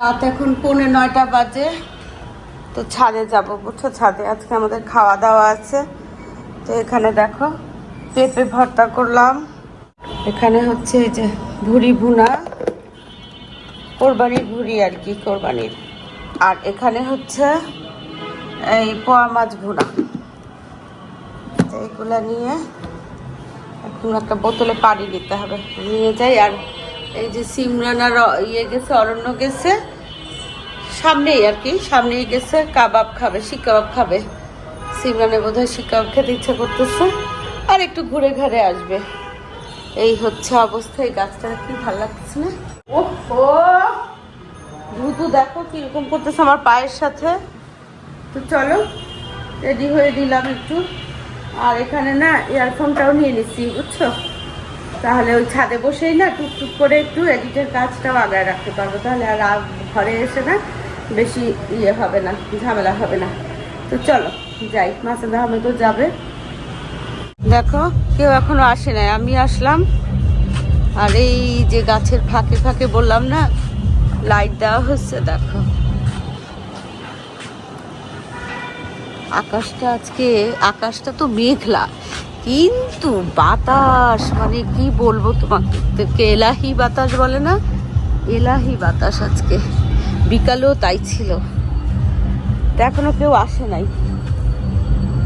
রাত এখন পৌনে নয়টা বাজে। তো ছাদে যাব, বুঝছ? ছাদে আজকে আমাদের খাওয়া দাওয়া আছে। তো এখানে দেখো, পেঁপে ভর্তা করলাম। এখানে হচ্ছে এই যে ভুড়ি ভুনা, কোরবানির ভুড়ি আর কি, কোরবানির। আর এখানে হচ্ছে এই পোয়া মাছ ভুনা। এইগুলা নিয়ে এখন একটা বোতলে পানি নিতে হবে। নিয়ে যাই আর এই যে সিমরান আর ইয়ে গেছে, অরণ্য গেছে। সামনেই আর কি, সামনেই গেছে, কাবাব খাবে, শিক কাবাব খাবে। সিমরানে বোধ হয় শিক কাবাব খেতে ইচ্ছে করতেছে। আর একটু ঘুরে ঘাড়ে আসবে। এই হচ্ছে অবস্থা, এই গাছটা কি ভালো লাগছে না? ও দ্রুত দেখো কীরকম করতেছে আমার পায়ের সাথে। তো চলো রেডি হয়ে দিলাম একটু। আর এখানে না ইয়ারফোনটাও নিয়ে নিচ্ছি, বুঝছ? তাহলে ওই ছাদে বসেই না টুকটুক করে একটু এডিটের কাজটাও আগায় রাখতে পারব। তাহলে আর ঘরে এসে না বেশি ইয়ে হবে না, ঝামেলা হবে না। তো চলো, যাই মাসুদ আহমেদও যাবে। দেখো, কেউ এখনও আসে নাই, আমি আসলাম। আর এই যে গাছের ফাঁকে ফাঁকে বললাম না লাইট দেওয়া হচ্ছে, দেখো। আকাশটা আজকে, আকাশটা তো মেঘলা। কিন্তু বাতাস মানে কি বলব তোমাকে? এলাহি বাতাস বলে না? এলাহি বাতাস আজকে। বিকালেও তাই ছিল। এখনও কেউ আসে নাই।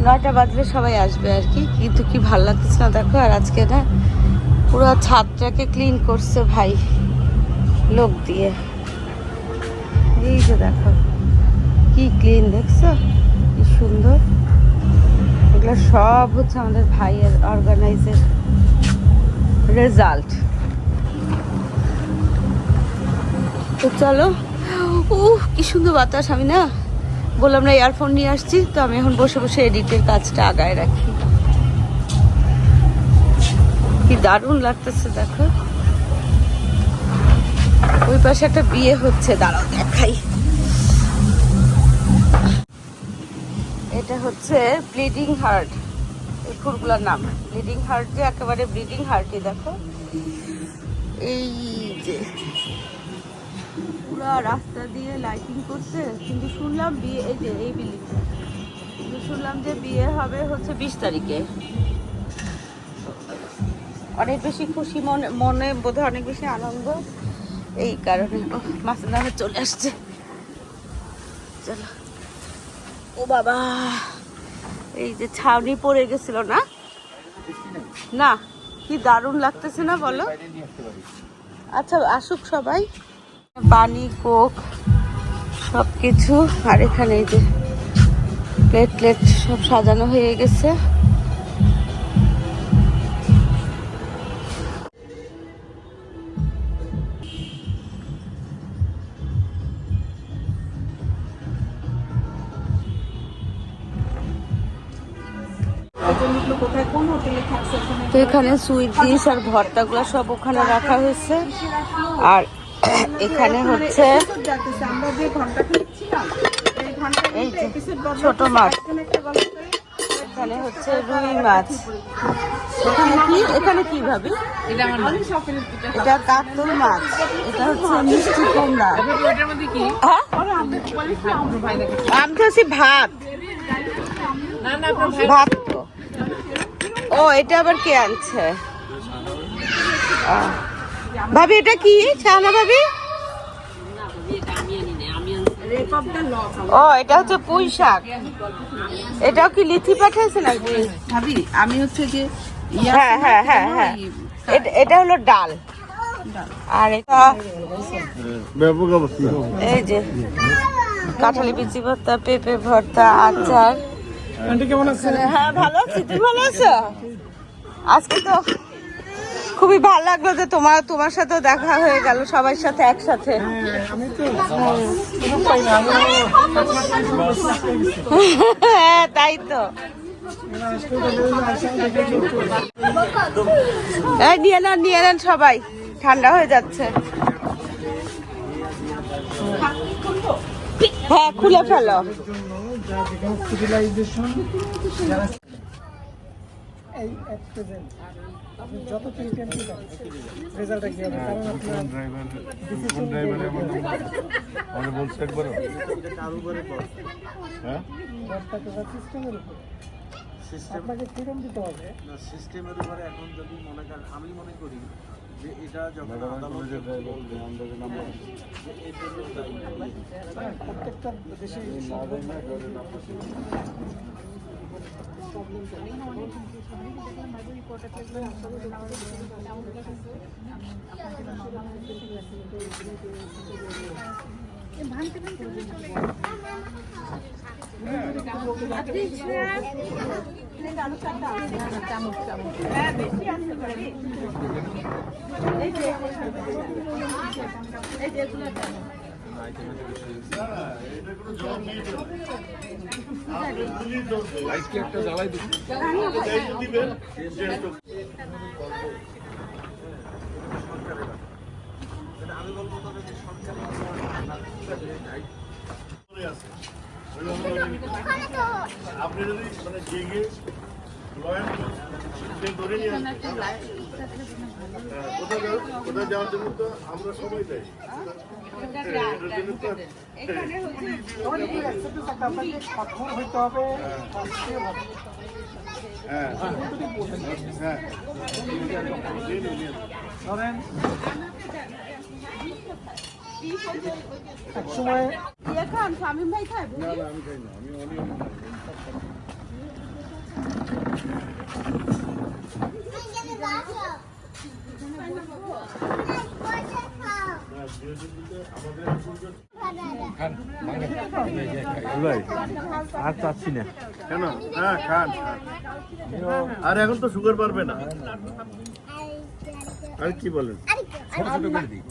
নয়টা বাজলে সবাই আসবে আর কি। কিন্তু কি ভালো লাগতেছে না, দেখো, আর আজকে না পুরো ছাদটাকে ক্লিন করছে ভাই, লোক দিয়ে। এই যে দেখো, কি ক্লিন দেখছ? কি সুন্দর। এগুলো সব হচ্ছে আমাদের ভাইয়ের অর্গানাইজের রেজাল্ট তো চলো। ও কি সুন্দর বাতাস আমি না? বললাম না ইয়ারফোন নিয়ে আসছি, তো আমি এখন বসে বসে এডিটের কাজটা আগায় রাখি। কি দারুণ লাগতেছে, দেখো। ওই পাশে একটা বিয়ে হচ্ছে, দাঁড়াও দেখাই। এটা হচ্ছে ব্লিডিং হার্ট, এই ফুলগুলোর নাম। ব্লিডিং হার্ট যে একেবারে ব্লিডিং হার্টই, দেখো। এই যে, পুরো রাস্তা দিয়ে লাইটিং করছে, কিন্তু শুনলাম বিয়ে, এই যে, এই বিল্ডিং কিন্তু শুনলাম যে বিয়ে হবে হচ্ছে বিশ তারিখে। অনেক বেশি খুশি মনে মনে বোধহয় অনেক বেশি আনন্দ। এই কারণে দামে চলে আসছে। চলো। ও বাবা, এই যে ছাউনি পড়ে গেছিল না? না, কি দারুণ লাগতেছে না বলো? আচ্ছা আসুক সবাই। বানি, কোক সব কিছু আর এখানে এই যে প্লেট প্লেট সব সাজানো হয়ে গেছে। তো এখানে সুইট ডিশ আর ভর্তাগুলো সব ওখানে রাখা হয়েছে। আর এখানে হচ্ছে এই যে ছোট মাছ। এখানে হচ্ছে রুই মাছ। এখানে কি? এখানে কি ভাবি? এটা কাতল মাছ। এটা হচ্ছে মিষ্টি কুমড়া। হ্যাঁ? আমি তো ভাত ভাত ও এটা আবার কে আনছে। ভাবি এটা কি? ছানা ভাবি? ও এটা হচ্ছে পুঁই শাক। এটাও কি লিথি পাঠাইছে নাকি? ভাবি আমি হচ্ছে যে হ্যাঁ হ্যাঁ হ্যাঁ হ্যাঁ। এটা- এটা হলো ডাল। আর এটা এই যে কাঁঠালি বিচি ভর্তা পেঁপে ভর্তা আচার। আন্টি কেমন আছেন? হ্যাঁ ভালো আছি। তুমি ভালো আছো? আজকে তো খুবই ভালো লাগল যে তোমার তোমার সাথে দেখা হয়ে গেল সবার সাথে একসাথে। আমি হ্যাঁ তাই তো। নিয়ে নেন নিয়ে নেন সবাই। ঠান্ডা হয়ে যাচ্ছে। হ্যাঁ খুলে ফেলো। এই আপনি যত চিন্তেন রেজাল্টটা কি হবে। কারণ আপনার ড্রাইভার কোন ড্রাইভারে আমার আমার বলছে একবার হ্যাঁ সিস্টেমের উপর। আপনাকে ফ্রিডম দিতে হবে? সিস্টেমের উপরে এখন যদি মনে করেন আমি মনে করি যে এটা যখন আদালত কলেজের ড্রাইভার আন্দাজে নাম্বার হ্যাঁ, প্রত্যেকটা দেশে না দেয় না করে নাম্বার আপনি যদি মানে জেগে। হ্যাঁ, কোথায় যাও- কোথায় যাওয়ার জন্য তো আমরা সবাই যাই। হ্যাঁ হ্যাঁ। ধরেন এক সময় ইয়ে খান শামিম ভাই খায় না না আমি খাই না আমি অনিয়ম আর চাচ্ছি না কেন হ্যাঁ খান খান। আর এখন তো সুগার পারবে না আর কি বলেন ছোট ছোট করে দিই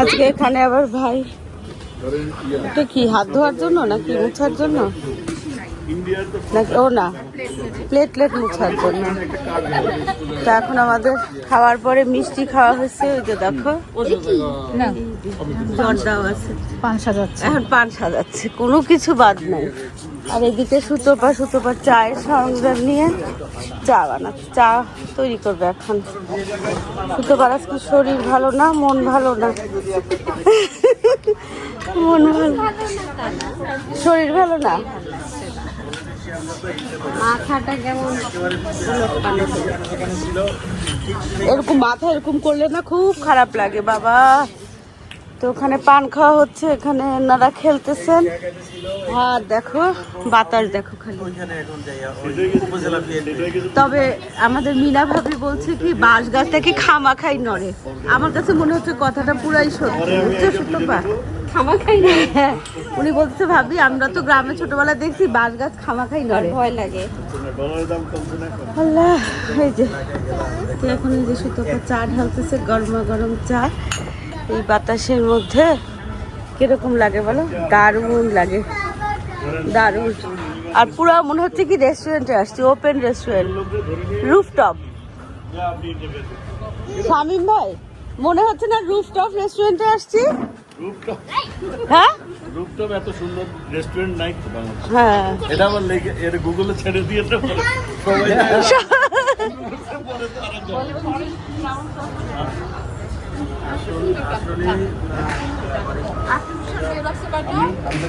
আজকে এখানে আবার ভাই। কি হাত ধোয়ার জন্য নাকি মুছার জন্য? ও না। প্লেটলেট মুছার জন্য। তা এখন আমাদের খাওয়ার পরে মিষ্টি খাওয়া হয়েছে ওই যে দেখো। জর্দাও আছে। পান সাজাচ্ছে। এখন পান সাজাচ্ছে কোনো কিছু বাদ নাই। আর এদিকে সুতোপা সুতোপা চায়ের সরঞ্জাম নিয়ে চা বানাচ্ছে চা তৈরি করবে এখন। সুতোপার আজকে শরীর ভালো না মন ভালো না? মন ভালো। শরীর ভালো না? মাথাটা কেমন? এরকম মাথা এরকম করলে না খুব খারাপ লাগে বাবা। তো ওখানে পান খাওয়া হচ্ছে এখানে এনারা খেলতেছেন। আর দেখো বাতাস দেখো খালি। তবে আমাদের মিনা ভাবি বলছে কি বাঁশ গাছটা কি খামা খাই নড়ে। আমার কাছে মনে হচ্ছে কথাটা পুরাই সত্যি বুঝছ সুতপা খামা খাই হ্যাঁ উনি বলছে ভাবি আমরা তো গ্রামে ছোটবেলা দেখছি বাঁশ গাছ খামা খাই নড়ে ভয় লাগে। আল্লাহ এই যে। তো এখন এই যে সুতপা চা ঢালতেছে গরমা গরম চা। এই বাতাসের মধ্যে কীরকম লাগে বলো? দারুণ লাগে। দারুণ। আর পুরো মনে হচ্ছে কি রেস্টুরেন্টে আসছি ওপেন রেস্টুরেন্ট রুফটপ শামিম ভাই মনে হচ্ছে না রুফটপ রেস্টুরেন্টে আসছি? হ্যাঁ? রূপটপ এত সুন্দর রেস্টুরেন্ট নাই হ্যাঁ। এটা আমার লেগে এর গুগলে ছেড়ে দিয়ে তো সবাই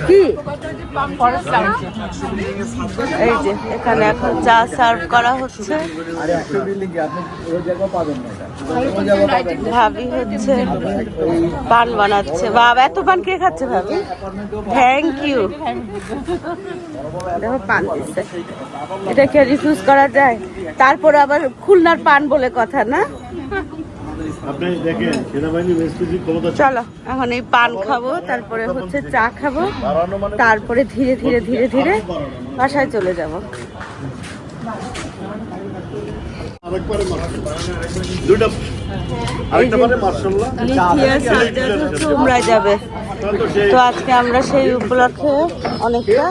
কি এই যে, এখানে এখন চা সার্ভ করা হচ্ছে। ভাবি হচ্ছে পান বানাচ্ছে। বাবা, এত পান কে খাচ্ছে ভাবি? থ্যাংক ইউ দেখো, পান দিচ্ছে। এটাকে রিফিউজ করা যায়? তারপর আবার খুলনার পান বলে কথা না? চলো এখন এই পান খাব তারপরে হচ্ছে চা খাব তারপরে ধীরে ধীরে ধীরে ধীরে বাসায় চলে যাব। যাবে। তো আজকে আমরা সেই উপলক্ষে অনেকটা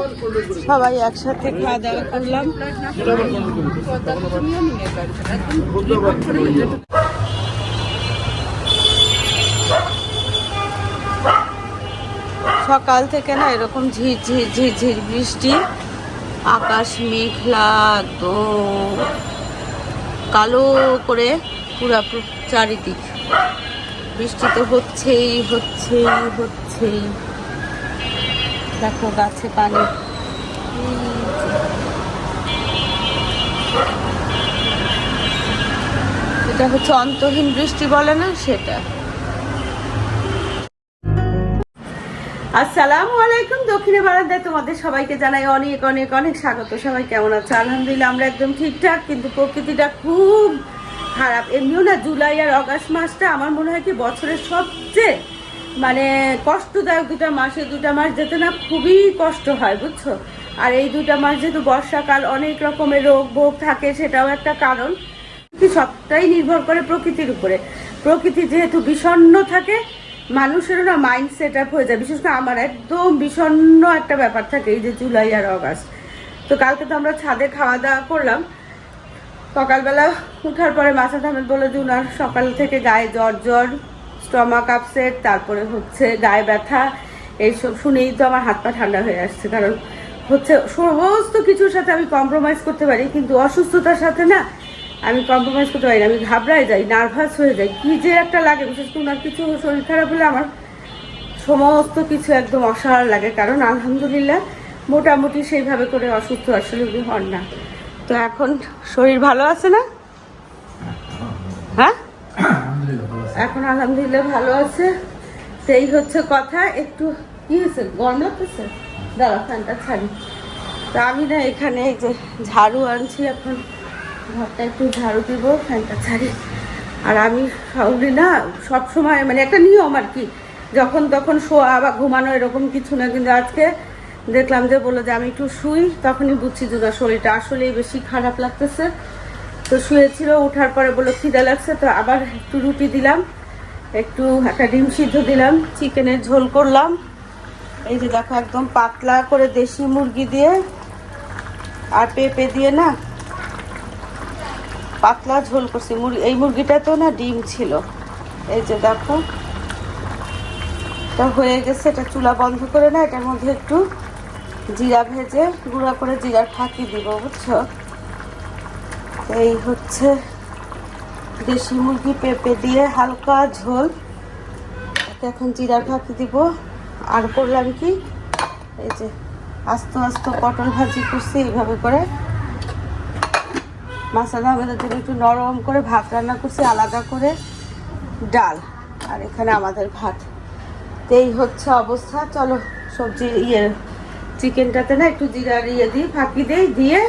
সবাই একসাথে খাওয়া দাওয়া করলাম। সকাল থেকে না এরকম ঝিরঝির ঝিরঝির বৃষ্টি, আকাশ মেঘলা একদম। কালো করে পুরা চারিদিক। বৃষ্টি তো হচ্ছেই হচ্ছেই হচ্ছেই। দেখো গাছে পানি। এটা হচ্ছে অন্তহীন বৃষ্টি বলে না সেটা। আসসালামু আলাইকুম, দক্ষিণে বারান্দায় তোমাদের সবাইকে জানাই অনেক অনেক অনেক স্বাগত। সবাই কেমন আছো? আলহামদুলিল্লাহ, আমরা একদম ঠিকঠাক, কিন্তু প্রকৃতিটা খুব খারাপ। এমনিও না জুলাই আর অগাস্ট মাসটা আমার মনে হয় কি বছরের সবচেয়ে মানে কষ্টদায়ক দুটা মাসে। দুটা মাস যেতে না খুবই কষ্ট হয়, বুঝছ? আর এই দুটা মাস যেহেতু বর্ষাকাল, অনেক রকমের রোগ ভোগ থাকে, সেটাও একটা কারণ। কি সবটাই নির্ভর করে প্রকৃতির উপরে। প্রকৃতি যেহেতু বিষণ্ণ থাকে মানুষেরও না মাইন্ড সেট আপ হয়ে যায়। বিশেষ করে আমার একদম বিষণ্ণ একটা ব্যাপার থাকে এই যে জুলাই আর অগাস্ট। তো কালকে তো আমরা ছাদে খাওয়া দাওয়া করলাম। সকালবেলা উঠার পরে মাসা আহমেদ বলে যে, উনার সকাল থেকে গায়ে জ্বর জ্বর স্টমাক আপসেট তারপরে হচ্ছে গায়ে ব্যথা। এইসব শুনেই তো আমার হাত পা ঠান্ডা হয়ে আসছে। কারণ হচ্ছে সমস্ত কিছুর সাথে আমি কম্প্রোমাইজ করতে পারি, কিন্তু অসুস্থতার সাথে না আমি কম্প্রোমাইজ করতে পারি না, আমি ঘাবড়ায় যাই নার্ভাস হয়ে যাই, কি যে একটা লাগে, বিশেষ করে ওনার কিছু শরীর খারাপ হলে আমার সমস্ত কিছু একদম অসাধারণ লাগে, কারণ আলহামদুলিল্লাহ মোটামুটি সেইভাবে করে অসুস্থ আসলে উনি হন না। তো এখন শরীর ভালো আছে না? হ্যাঁ? এখন আলহামদুলিল্লাহ ভালো আছে। সেই হচ্ছে কথা, একটু কি হয়েছে? গরম লাগতেছে দাঁড়া, ফ্যানটা ছাড়ি। তা আমি না এখানে এই যে ঝাড়ু আনছি এখন। ঘরটা একটু ঝাড়ু দিব, ফ্যানটা ছাড়ি। আর আমি সবই না, সব সময় মানে একটা নিয়ম আর কি, যখন তখন শোয়া বা ঘুমানো এরকম কিছু না, কিন্তু আজকে দেখলাম যে বলল যে আমি একটু শুই, তখনই বুঝছি যে না, শরীরটা আসলেই বেশি খারাপ লাগতেছে। তো শুয়েছিল ওঠার পরে বলল খিদে লাগছে, তো আবার একটু রুটি দিলাম, একটু একটা ডিম সিদ্ধ দিলাম, চিকেনের ঝোল করলাম। এই যে দেখো একদম পাতলা করে দেশি মুরগি দিয়ে, আর পেঁপে দিয়ে না পাতলা ঝোল করছি। মুরগি এই মুরগিটা তো না ডিম ছিল। এই যে দেখো। এটা হয়ে গেছে, এটা চুলা বন্ধ করে না, এটার মধ্যে একটু জিরা ভেজে গুঁড়া করে জিরার ফাঁকি দিব, বুঝছ? এই হচ্ছে দেশি মুরগি পেঁপে দিয়ে হালকা ঝোল। এখন জিরার ফাঁকি দিব। আর করলাম কি? এই যে আস্ত আস্ত পটল ভাজি করছি, এইভাবে করে। মাসাদ আহমেদের জন্য একটু নরম করে ভাত রান্না করছি, আলাদা করে ডাল। আর এখানে আমাদের ভাত। তো এই হচ্ছে অবস্থা। চলো, সবজি ইয়ে চিকেনটাতে না একটু জিরার ইয়ে দিই, ফাঁকি দিই, দিয়ে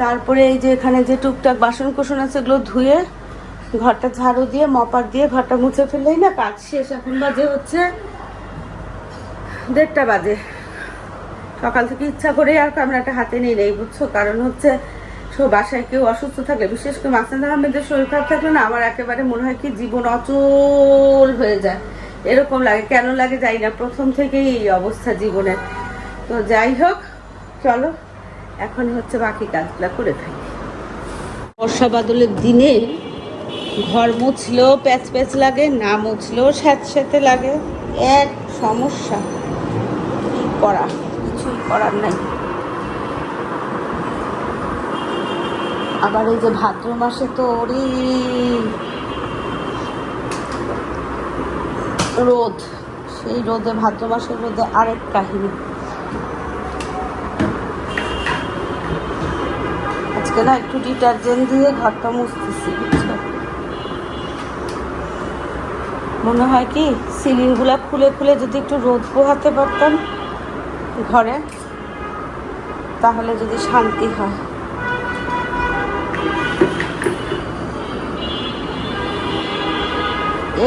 তারপরে এই যে এখানে যে টুকটাক বাসন কোসন আছে এগুলো ধুয়ে ঘরটা ঝাড়ু দিয়ে মপার দিয়ে ঘরটা মুছে ফেললেই না কাজ শেষ। এখন বাজে হচ্ছে দেড়টা বাজে। সকাল থেকে ইচ্ছা করে আর ক্যামেরাটা হাতে নিয়ে নেই বুঝছ? কারণ হচ্ছে বাসায় কেউ অসুস্থ থাকলে, বিশেষ করে মাসাদ আহমেদের শরীর খারাপ থাকলে না, আমার একেবারে মনে হয় কি জীবন অচল হয়ে যায়। এরকম লাগে, কেন লাগে যাই না, প্রথম থেকেই এই অবস্থা জীবনের তো যাই হোক, চলো এখন হচ্ছে বাকি কাজগুলো করে থাকি বর্ষা বাদলের দিনে ঘর মুছলেও প্যাচ প্যাচ লাগে, না মুছলেও স্যাঁতস্যাঁতে লাগে। এক সমস্যা করা কিছুই করার নাই। আবার এই যে ভাদ্র মাসে তো ওরে রোদ। সেই রোদে, ভাদ্র মাসের রোদে আরেক কাহিনী। আজকে না একটু ডিটারজেন্ট দিয়ে ঘরটা মুছতেছি মনে হয় কি, সিলিংগুলা খুলে খুলে যদি একটু রোদ পোহাতে পারতাম ঘরে, তাহলে যদি শান্তি হয়।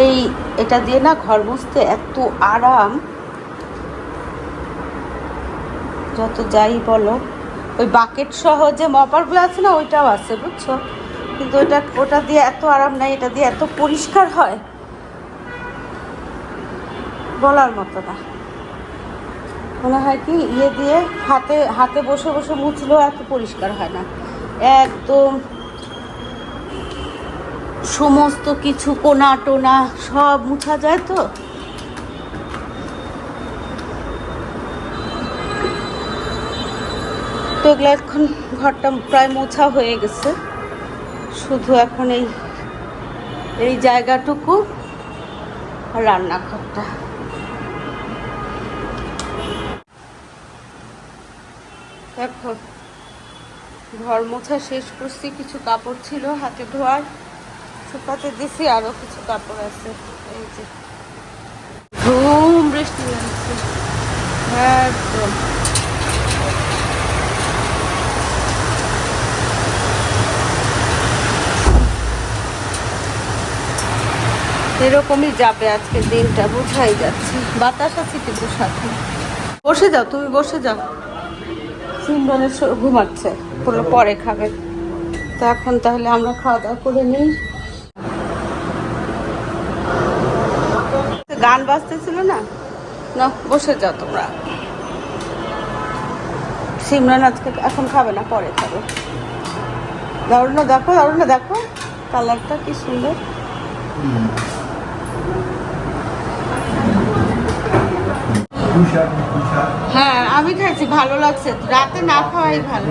এই, এটা দিয়ে না ঘর মুছতে এত আরাম। যত যাই বলো, ওই বাকেট সহ যে মপারগুলো আছে না, ওইটাও আছে, বুঝছ? কিন্তু ওটা ওটা দিয়ে এত আরাম নাই, এটা দিয়ে এত পরিষ্কার হয়। বলার মতো না। মনে হয় কি ইয়ে দিয়ে হাতে হাতে বসে বসে মুছলেও এত পরিষ্কার হয় না। একদম সমস্ত কিছু কোনা টোনা সব মুছা যায় তো? তো এগুলো এখন ঘরটা প্রায় মোছা হয়ে গেছে। শুধু এখন এই এই জায়গাটুকু রান্নাঘরটা। দেখো, ঘর মোছা শেষ করছি, কিছু কাপড় ছিল, হাতে ধোয়ার। শুকাতে দিছি আরও কিছু কাপড় আছে। এই যে। ধুম বৃষ্টি নামছে একদম। এরকমই যাবে আজকে দিনটা, বোঝাই যাচ্ছে। বাতাস আছে কিন্তু সাথে। বসে যাও, তুমি বসে যাও। সিমরনের ঘুমাচ্ছে। বলল পরে খাবে। তো এখন তাহলে আমরা খাওয়া দাওয়া করে নিই। গান বাজতেছিল না? না, বসে যাও তোমরা। সিমরান আজকে এখন খাবে না, পরে খাবে। দারুণ, দেখো দারুণ, দেখো। কালারটা কি সুন্দর। হ্যাঁ আমি খাইছি, ভালো লাগছে। রাতে না খাওয়াই ভালো।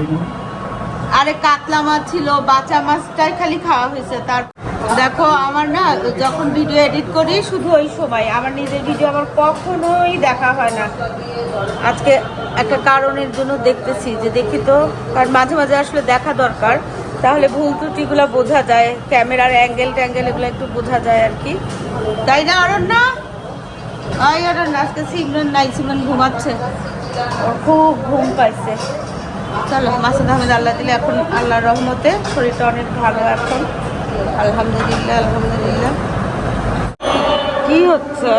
আরে, কাতলা মাছ ছিল বাচ্চা মাছটাই খালি খাওয়া হয়েছে তার দেখো, আমার না যখন ভিডিও এডিট করি, শুধু ওই সময়। আমার নিজের ভিডিও আমার কখনোই দেখা হয় না। আজকে একটা কারণের জন্য দেখতেছি যে দেখি তো, কারণ মাঝে মাঝে আসলে দেখা দরকার। তাহলে ভুল ত্রুটিগুলো বোঝা যায়, ক্যামেরার অ্যাঙ্গেল ট্যাঙ্গেল এগুলো একটু বোঝা যায় আর কি। তাই না, অরণ্য? আই আর আজকে সিমরন নাই, সিমরন ঘুমাচ্ছে। ওর খুব ঘুম পাইছে। চলো মাসুদ আহমেদ আল্লাহ দিলে এখন আল্লাহর রহমতে শরীরটা অনেক ভালো এখন। আলহামদুলিল্লাহ আলহামদুলিল্লাহ। কি হচ্ছে?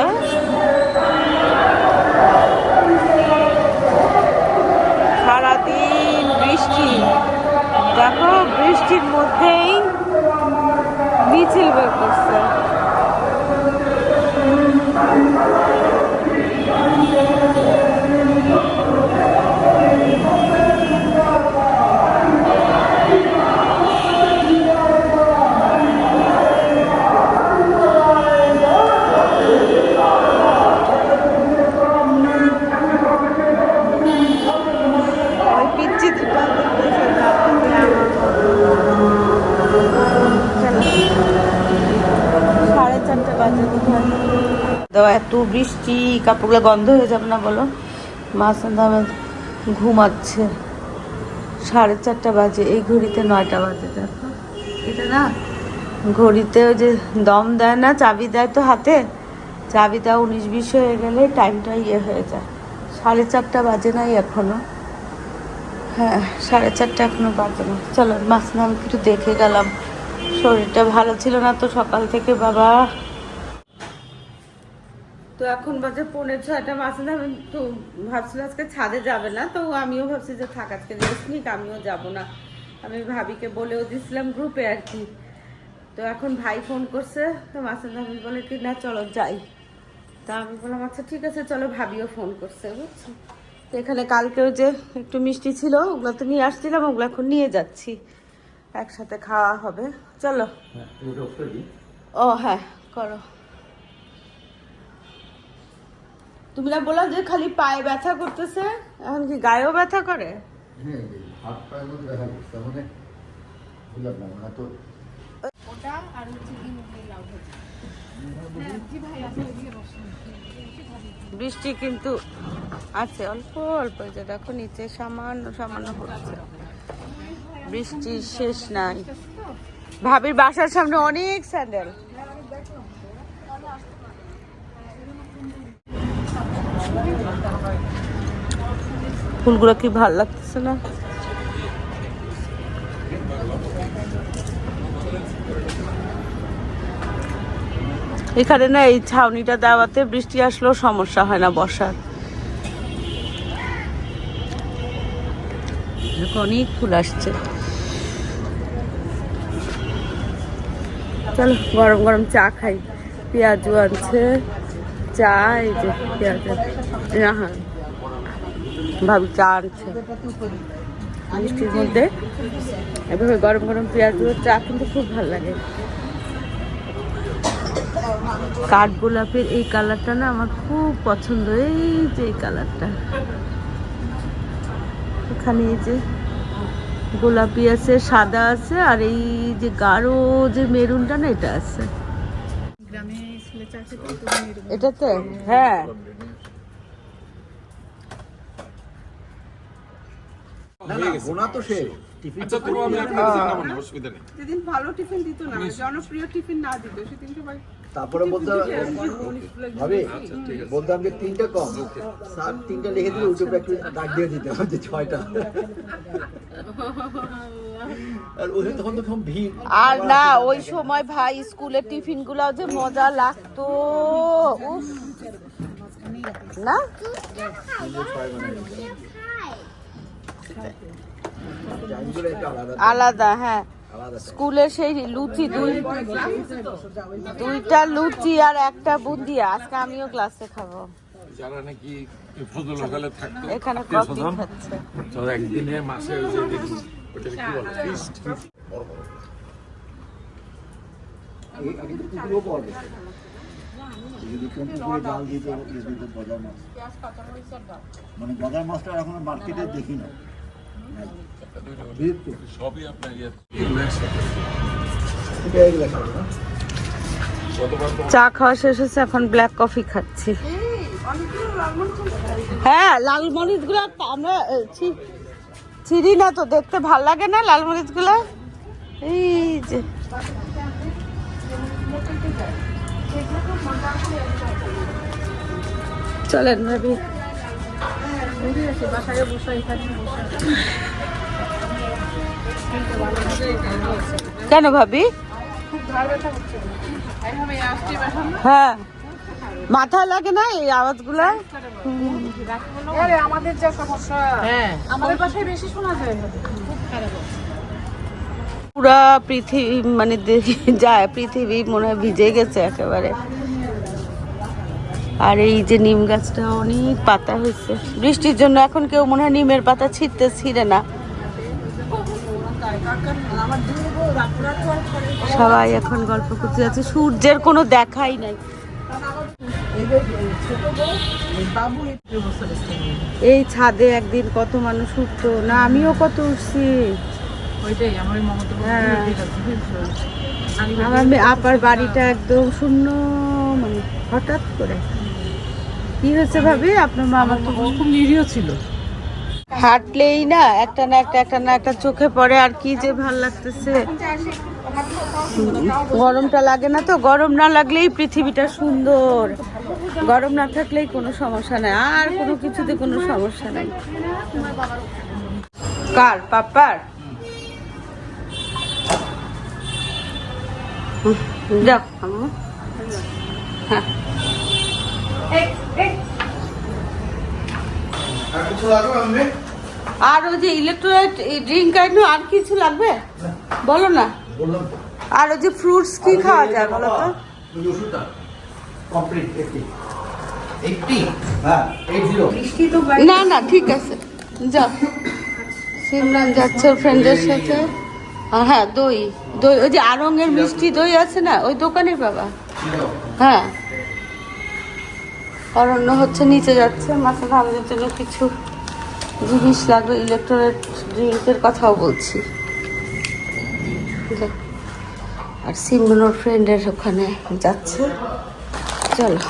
সারাদিন বৃষ্টি। দেখো বৃষ্টির মধ্যেই মিছিল বের করছে। এত বৃষ্টি, কাপড়গুলো গন্ধ হয়ে যাবে না বলো? মাসুদ আহমেদ ঘুমাচ্ছে। সাড়ে চারটা বাজে, এই ঘড়িতে নয়টা বাজে, দেখো। এটা না, ঘড়িতে ওই যে দম দেয় না, চাবি দেয় তো হাতে। চাবি চাবিটা উনিশ বিশ হয়ে গেলে টাইমটা ইয়ে হয়ে যায়। সাড়ে চারটা বাজে নাই এখনও। হ্যাঁ সাড়ে চারটা এখনও বাজে না। চলো মাছ নাম একটু দেখে গেলাম। শরীরটা ভালো ছিল না তো সকাল থেকে, বাবা। তো এখন বাজে পৌনে ছয়টা মাছ না তো ভাবছিল আজকে ছাদে যাবে না তো আমিও ভাবছি যে থাক আজকে রেস্ট নিক আমিও যাব না। আমি ভাবিকে বলেও দিছিলাম গ্রুপে আর কি তো এখন ভাই ফোন করছে তো মাসুদ আহমেদ বলে কি না চলো যাই। তা আমি বললাম আচ্ছা ঠিক আছে চলো। ভাবিও ফোন করছে বুঝছ? তো এখানে কালকেও যে একটু মিষ্টি ছিল ওগুলো তো নিয়ে আসছিলাম ওগুলো এখন নিয়ে যাচ্ছি। একসাথে খাওয়া হবে। চলো। ও হ্যাঁ করো। তুমি না বললাম যে খালি পায়ে ব্যথা করতেছে? এখন কি গায়েও ব্যথা করে? হ্যাঁ মানে মানে তো বৃষ্টি কিন্তু আছে অল্প অল্প যে দেখো নিচে সামান্য সামান্য পড়ছে। বৃষ্টি শেষ নাই। ভাবির বাসার সামনে অনেক স্যান্ডেল। ফুলগুলো কি ভালো লাগতেছে না? এখানে না এই ছাউনিটা দেওয়াতে বৃষ্টি আসলেও সমস্যা হয় না বসার অনেক ফুল আসছে। চলো গরম গরম চা খাই। পেঁয়াজু আনছে। চা এই যে পেঁয়াজের হ্যাঁ। ভাবি চা আনছে। মিষ্টির মধ্যে। এভাবে গরম গরম পেঁয়াজ চা কিন্তু খুব ভালো লাগে। কাঠ গোলাপের এই কালারটা না আমার খুব পছন্দ। এই যে এই কালারটা। এখানে এই যে গোলাপি আছে, সাদা আছে, আর এই যে গাঢ় যে মেরুনটা না, এটা আছে। এটাতে? হ্যাঁ। না না গোনা তো সে টিফিন তো যেদিন ভালো টিফিন দিত না জনপ্রিয় টিফিন না দিত সেদিন সবাই তারপরে বলতে ভাবি বলতাম যে তিনটা কম। স্যার তিনটা লিখে দিলে উল্টো একটু দাগ দিয়ে দিতে হবে ছয়টা। আর না ওই সময় ভাই স্কুলের টিফিনগুলো যে মজা লাগতো। না? আলাদা হ্যাঁ। আলাদা স্কুলে সেই লুচি দুই দুইটা লুচি আর একটা বুন্দিয়া আজকে আমিও ক্লাসে খাব। যারা নাকি ফজল থাকতো এখানে খাচ্ছে একদিনে মাসে ওই যে ওটা কি বলে? ফিস্ট মানে গজার মাছটা এখন মার্কেটে দেখি না। ইয়ে। চা খাওয়া শেষ হচ্ছে এখন ব্ল্যাক কফি খাচ্ছি। হ্যাঁ লাল মরিচগুলো আমরা চিনি না তো, দেখতে ভালো লাগে না লাল মরিচগুলো এই যে। চলেন, ভাবি। কেন ভাবি? হ্যাঁ। মাথায় লাগে না এই আওয়াজগুলো? আরে আমাদের যা সমস্যা। হ্যাঁ। আমাদের বাসায় বেশি শোনা যায় পুরা পৃথিবী মানে যায় পৃথিবী মনে হয় ভিজে গেছে একেবারে। আর এই যে নিম গাছটা অনেক পাতা হয়েছে। বৃষ্টির জন্য এখন কেউ মনে হয় নিমের পাতা ছিঁড়তে ছিঁড়ে না। সবাই এখন গল্প করতে যাচ্ছে। সূর্যের কোনো দেখাই নাই। এই ছাদে একদিন কত মানুষ উঠতো। না, আমিও কত উঠছি। হ্যাঁ। আমার আপার বাড়িটা একদম শূন্য মানে হঠাৎ করে। কি হয়েছে ভাবি? আপনার মামা তো খুব নিরীহ ছিল। হাঁটলেই না একটা না একটা একটা না একটা চোখে পড়ে আর কি যে ভালো লাগতেছে। গরমটা লাগে না তো গরম না লাগলেই পৃথিবীটা সুন্দর। গরম না থাকলেই কোনো সমস্যা নাই আর কোনো কিছুতে কোনো সমস্যা নাই। কার? পাপার হুম, যাও। হ্যাঁ। আর কিছু লাগবে আমি আর ওই যে ইলেকট্রোলাইট ড্রিঙ্ক আইনো আর কিছু লাগবে? বলো না। বললাম আর ওই যে ফ্রুটস কি খাওয়া যায় বলো তো? ওই ওষুধটা। কমপ্লিট এইটটি এইটটি হ্যাঁ না না ঠিক আছে। যাও। সিমরান যাচ্ছে ওর ফ্রেন্ডের সাথে। আর হ্যাঁ দই। দই ওই যে আরঙের মিষ্টি দই আছে না? ওই দোকানের বাবা। হ্যাঁ। অরণ্য হচ্ছে নিচে যাচ্ছে মাথা ঘামানোর জন্য কিছু জিনিস লাগবে ইলেকট্রনিক ড্রিঙ্কের কথাও বলছি। আর সিমনোর ফ্রেন্ডের ওখানে যাচ্ছে। চলো।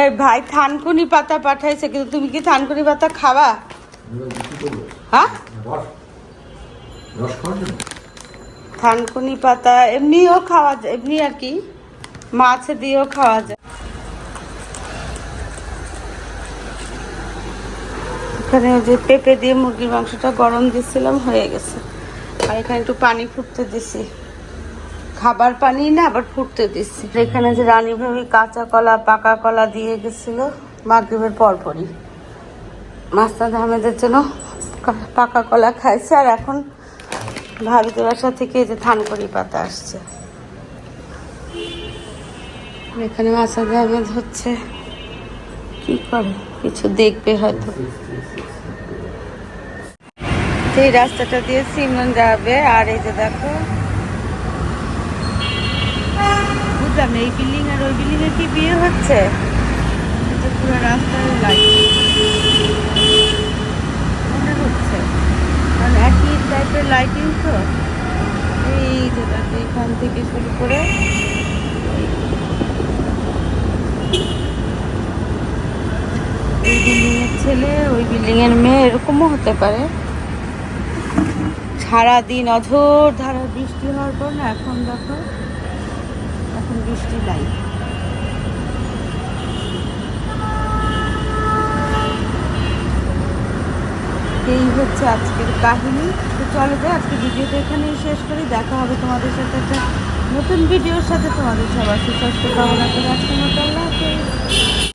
এই ভাই থানকুনি পাতা পাঠাইছে কিন্তু তুমি কি থানকুনি পাতা খাবা হ্যাঁ? থানকুনি পাতা, এমনিও খাওয়া যায়, এমনি আর কি। মাছ দিয়েও খাওয়া যায়। এখানে যে পেঁপে দিয়ে মুরগির মাংসটা গরম দিয়েছিলাম, হয়ে গেছে। আর এখানে একটু পানি ফুটতে দিছি। খাবার পানি না, আবার ফুটতে দিচ্ছি এখানে যে রানী ভাবি কাঁচা কলা, পাকা কলা দিয়ে গেছিল, মাগরীবের পরপরই। মাস্তাদ আহমেদের জন্য পাকা কলা খাইছে, আর এখন ভাবিদের বাসা থেকে যে থানকুনি পাতা আসছে। এখানে মাসাদ আহমেদ হচ্ছে। কি করে? কিছু দেখবে হয়তো। এই রাস্তাটা দিয়ে সিমন যাবে, আর এই যে দেখো। বুঝলাম এই বিল্ডিং আর ওই বিল্ডিং এর কি বিয়ে হচ্ছে? পুরো রাস্তার লাইট মনে হচ্ছে কারণ একই টাইপের লাইটিং তো? এই যে দেখো এখান থেকে শুরু করে এই বিল্ডিং এর ছেলে, ওই বিল্ডিং এর মেয়ে, এরকমও হতে পারে। সারাদিন অঝোর ধারা বৃষ্টি হওয়ার পর না, এখন দেখো, এখন বৃষ্টি নাই। এই হচ্ছে আজকের কাহিনী। তো চলে যায় আজকে ভিডিওটা এখানেই শেষ করি। দেখা হবে তোমাদের সাথে একটা নতুন ভিডিওর সাথে। তোমাদের সবার সুস্বাস্থ্য কামনা করে আজকে মতো আল্লাহ।